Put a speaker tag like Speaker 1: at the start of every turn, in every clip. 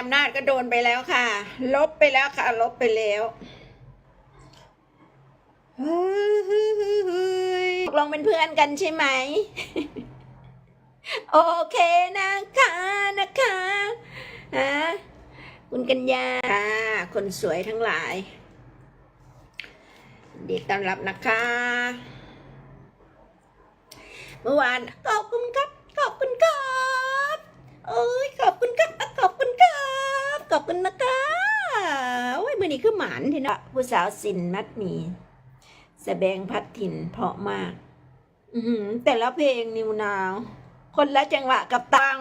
Speaker 1: อำนาจก็โดนไปแล้วค่ะ ลบไปแล้วค่ะ ลบไปแล้วเฮ้ยตกลงเป็นเพื่อนกันใช่ไหม โอเคนะคะนะคะฮะคุณกัญญาค่ะคนสวยทั้งหลาย ดีต้อนรับนะคะ เมื่อวานขอบคุณครับ ขอบคุณครับเอ้ยขอบคุณครับขอบ คุณครับขอบคุณนะคะโอ้ยมือนี้คือหมานทีนะผู้สาวสินมัดหมีแสดงพัดถิ่นเพราะมาก อือหือแต่ละเพลงนิวนาว คนละจังหวะกับตัง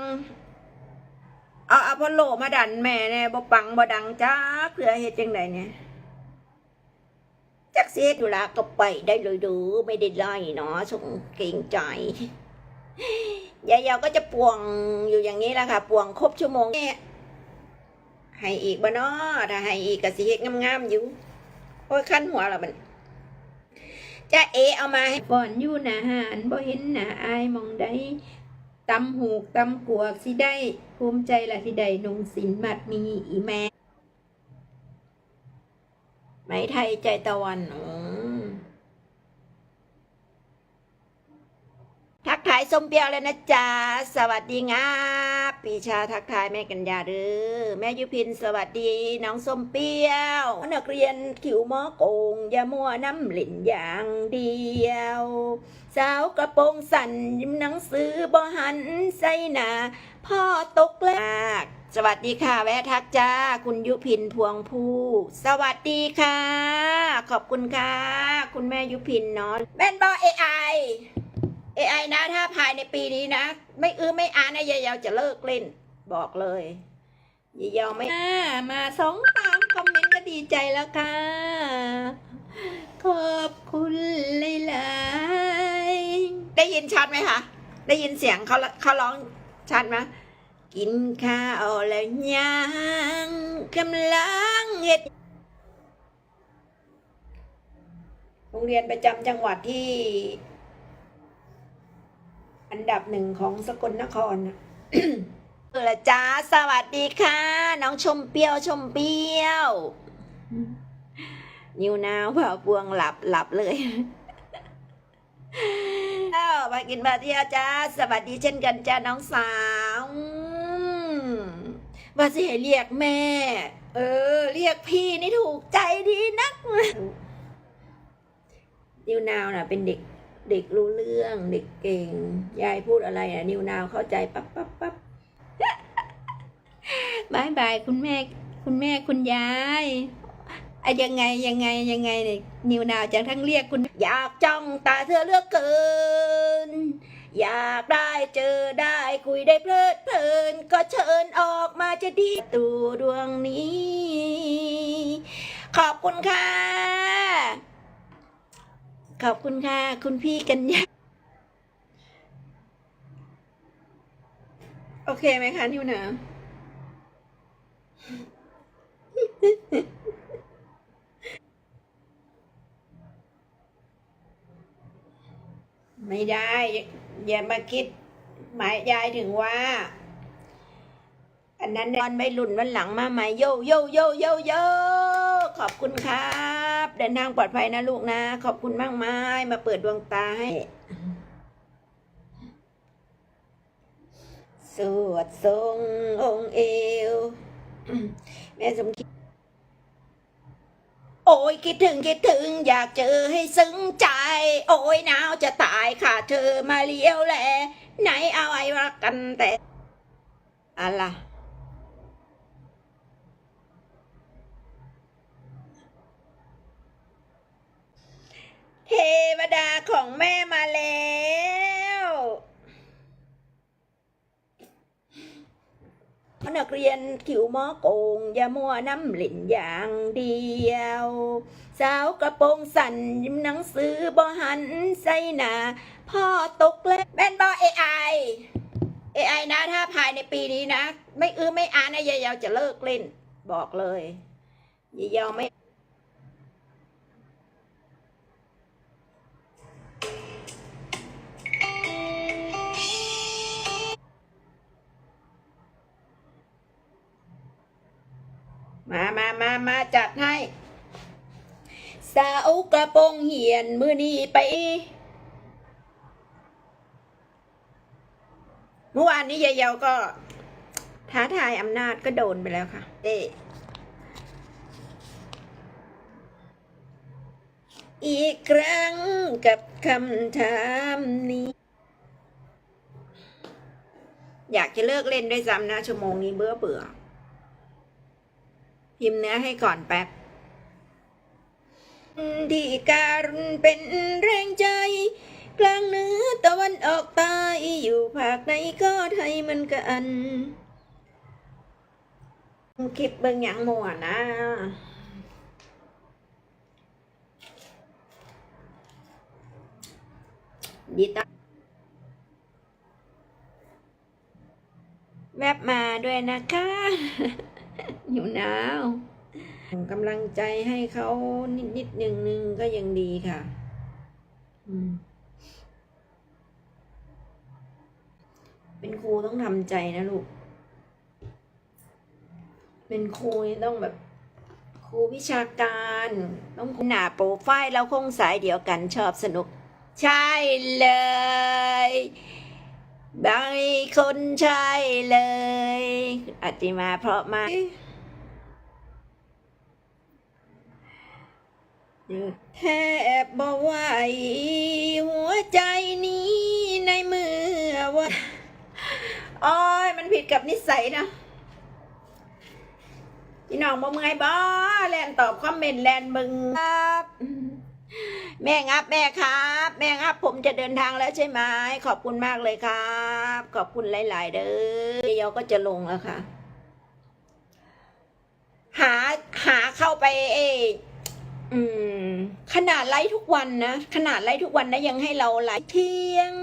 Speaker 1: เอาอพอลโลมาดันแม่แน่บ่ปังบ่ดังจ้าเพื่อเฮ็ดจังไดเนี่ยจักเสียธุระก็ไปได้เลยดูไม่ได้ไล่เนาะสงเกรงใจยายยาวก็จะป่วงอยู่อย่างนี้แหละค่ะ ป่วงครบชั่วโมงเนี่ย ให้อีกบ่นอถ้าให้อีกก็สิเฮ็ดงามๆอยู่โอ้ยขั้นหัวละมันจะเอเอามาให้ก่อนอยู่หนาหานบ่เห็นหนาอายมองได้ตำหูกตำกวกสิได้ภูมิใจละที่ได้นงสินมัดมีอีแม่ไม้ไทยใจตะวันอ๋อ ทักทายส้มเปียวเลยนะจ๊ะ สวัสดีงาปีชาทักทายแม่กัญญาเด้อแม่ยุพินสวัสดีน้องส้มเปียวนักเรียนขิวมอโกงอย่ามัวน้ำหลินอย่างเดียว สาวกระโปรงสั่นยิ้มหนังสือบ่หันใส่หนาพ่อตกแลกสวัสดีค่ะ แวะทักจ้า คุณยุพินพวงผู้ สวัสดีค่ะ ขอบคุณค่ะ คุณแม่ยุพินเนาะแม่นบอเอไอ เอไอนะ ถ้าภายในปีนี้นะ ไม่อื้อไม่อ่านนะยายาวจะเลิกเล่น บอกเลยยายาวไม่อ่ามาสองสามคอมเมนต์ก็ดีใจแล้วค่ะ ขอบคุณหลายๆได้ยินชัดไหมคะ ได้ยินเสียงเขาเขาร้องชัดไหมกินข้าวแล้วยังกำลังเฮ็ดโรงเรียนประจำจังหวัดที่ อันดับหนึ่งของสกลนครน่ะเออละจ้าสวัสดีค่ะ น้องชมเปรี้ยวชมเปรี้ยว นิวนาวเผาปวงหลับหลับเลยอ้าวมากินมาเที่ยวจ้า สวัสดีเช่นกันจ้าน้องสาวอืมว่าสิให้เรียกแม่ เออ เรียกพี่นี่ถูกใจดีนักนิวนาวน่ะ เป็นเด็ก เด็กรู้เรื่อง เด็กเก่ง ยายพูดอะไรอะ นิวนาวเข้าใจปั๊บปั๊บปั๊บบายบายคุณแม่ คุณแม่คุณยายอะยังไงยังไงยังไงเนี่ยนิวนาวจังทั้งเรียกคุณ อยากจ้องตาเธอเลือกเกิน อยากได้เจอได้คุยได้เพลิดเพลิน ก็เชิญออกมาจะดีตูดวงนี้ ขอบคุณค่ะ ขอบคุณค่ะ คุณพี่กันยาโอเคไหมคะนิวนาไม่ได้ อย่ามาคิด หมายยายถึงว่า อันนั้นวันไม่หลุนวันหลังมาใหม่โยโยโยโยโยขอบคุณครับ เดินทางปลอดภัยนะลูกนะ ขอบคุณมากมายมาเปิดดวงตาให้ สวดทรงองค์เอว แม่สมคิด โอ้ยคิดถึงคิดถึง อยากเจอให้ซึ้งใจ โอ้ยหนาวจะตายค่ะเธอมาเลี้ยวแล ไหนเอาไว้รักกันแต่อะไร เทวดาของแม่มาแล้ว นักเรียนขิวมอโกงอย่ามัวน้ำหลินอย่างเดียว สาวกระโปรงสั่นยิ้มหนังสือบ่หันใส่หนาพ่อตกเลยแม่นบอเอไอเอไอนะถ้าภายในปีนี้นะ ไม่อื้อไม่อ่านนะยายาวจะเลิกเล่น บอกเลยยายาวไม่ มามามามาจัดให้ สาวกระโปรงเหียนมือนี้ไป เมื่อวานนี้ยายเยาก็ ท้าทายอำนาจก็โดนไปแล้วค่ะเอ๊ะอีกครั้งกับคำถามนี้ อยากจะเลิกเล่นด้วยซ้ำนะชั่วโมงนี้เบื่อเบื่อ พิมพ์เนื้อให้ก่อนแป๊บที่การุณเป็นแรงใจ กลางเหนือตะวันออกใต้อยู่ภาคไหนก็ไทยเหมันกันคลิปเบิ่งหยังมัวนะดีตาแวบมาด้วยนะคะ อยู่หนาวกำลังใจให้เขานิดนิดๆหนึ่งหนึ่งก็ยังดีค่ะอืมเป็นครูต้องทำใจนะลูก เป็นครูนี่ต้องแบบครูวิชาการ ต้องหนาโปรไฟล์แล้วคงสายเดียวกันชอบสนุก ใช่เลย บางคนใช่เลยอติมาเพราะมากแทบบ่ไหวหัวใจนี้ในมือว่าโอ้ยมันผิดกับนิสัยนะพี่น้องบ่เมื่อยบ่แลนตอบคอมเมนต์แลนมึงครับ แม่งับแม่ครับ แม่งับผมจะเดินทางแล้วใช่ไหมขอบคุณมากเลยครับ ขอบคุณหลาย ๆ เด้อเดี๋ยวก็จะลงแล้วค่ะ หาหาเข้าไปเออืม ขนาดไลฟ์ทุกวันนะ ขนาดไลฟ์ทุกวันนะยังให้เราไลฟ์เที่ยง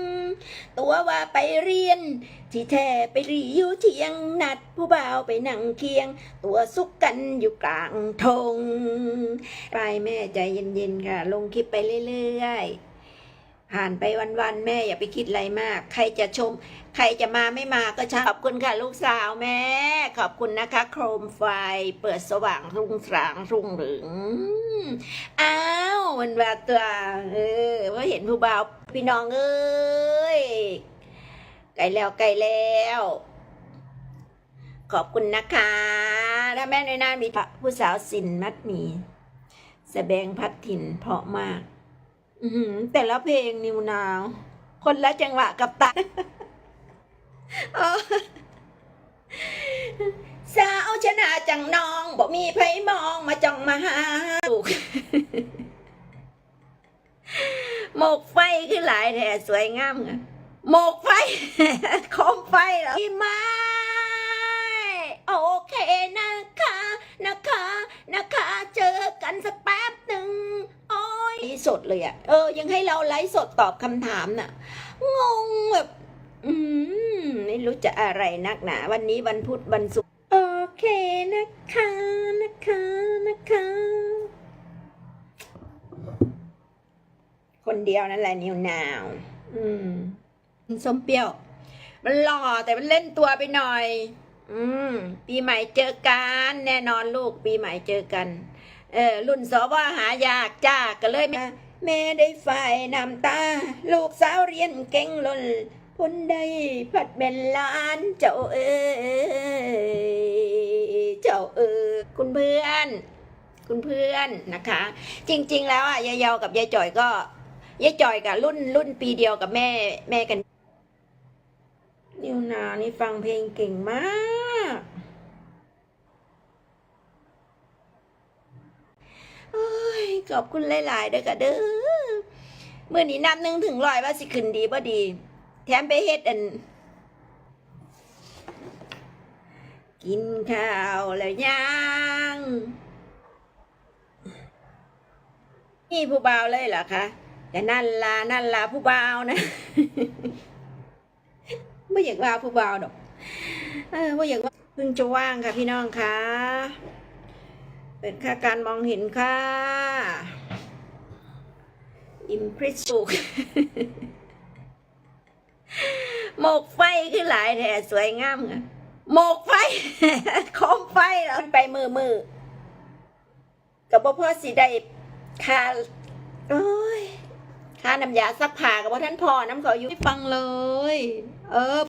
Speaker 1: ตัวว่าไปเรียน ที่แท้ไปรีอยู่เทียงนัดผู้บ่าวไปนั่งเคียง ตัวซุกกันอยู่กลางทงไปแม่ใจเย็นๆค่ะ ลงคลิปไปเรื่อยๆผ่านไปวันๆแม่อย่าไปคิดอะไรมาก ใครจะชม ใครจะมาไม่มาก็ช่างขอบคุณค่ะลูกสาวแม่ ขอบคุณนะคะ โครมไฟเปิดสว่างรุ่งสางรุ่งเหรืองอ้า มันแบบตัวเออว่าเห็นผู้บ่าวพี่น้องเอ้ยไกลแล้วไกลแล้ว ขอบคุณนะคะ ถ้าแม่ในหน้ามีผู้สาวสินมัดมีแสดงพัดถิ่นเพราะมาก อืแต่ละเพลงนิวนาว คนละจังหวะกับตาสาวชนะจังน้องบอกมีไผมองมาจ้องมาหาลูก หมกไฟคือหลายแท่สวยงามหมกไฟโคมไฟเหรอพี่ไม้โอเคนะคะนะคะนะคะ เจอกันสักแป๊บหนึ่งโอ้ยสดเลยอะเออ ยังให้เราไลฟ์สดตอบคำถามน่ะ งงแบบ อืมไม่รู้จะอะไรนักหนา วันนี้วันพุธวันศุกร์โอเคนะคะ คนเดียวนั่นแหละนิวนาวอืมส้มเปรี้ยว มันหล่อแต่มันเล่นตัวไปหน่อย อืม ปีใหม่เจอกันแน่นอนลูก ปีใหม่เจอกัน เออ รุ่นสอบว่าหายากจ้าก็เลยแม่แม่ได้ฝ่ายน้ำตา ลูกสาวเรียนเก่งล้นพ้นได้พัดเป็นล้านเจ้าเอ้ยเจ้าเอ้ยคุณเพื่อน คุณเพื่อนนะคะ จริง ๆ แล้วอะยายเยากับยายจ่อยก็ ยายจอยกับรุ่นรุ่นปีเดียวกับแม่แม่กันนิวนานี่ฟังเพลงเก่งมาก โอ้ยขอบคุณหลายๆเด้อค่ะเด้อเมื่อนี้นับหนึ่งถึงร้อยว่าสิขึ้นดีบ่ดี แถมไปเฮ็ดอัน กินข้าวแล้วยังนี่ผู้บ่าวเลยเหรอคะ แต่นั่นล่ะนั่นล่ะผู้บ่าวนะไม่อยากว่าผู้บ่าวดอกเออไม่อยากว่าเพิ่งจะว่างค่ะพี่น้องคะเป็นค่าการมองเห็นค่ะ อิมพริสุกหมกไฟคือหลายแท่สวยงามไงหมกไฟคมไฟแล้วไปมือมือกับบ่พ่อสิได้คาโอ้ ค่าน้ำยาซักผ้ากับบ่ท่านพ่อน้ำเขาอยู่
Speaker 2: ไม่ฟังเลย เออ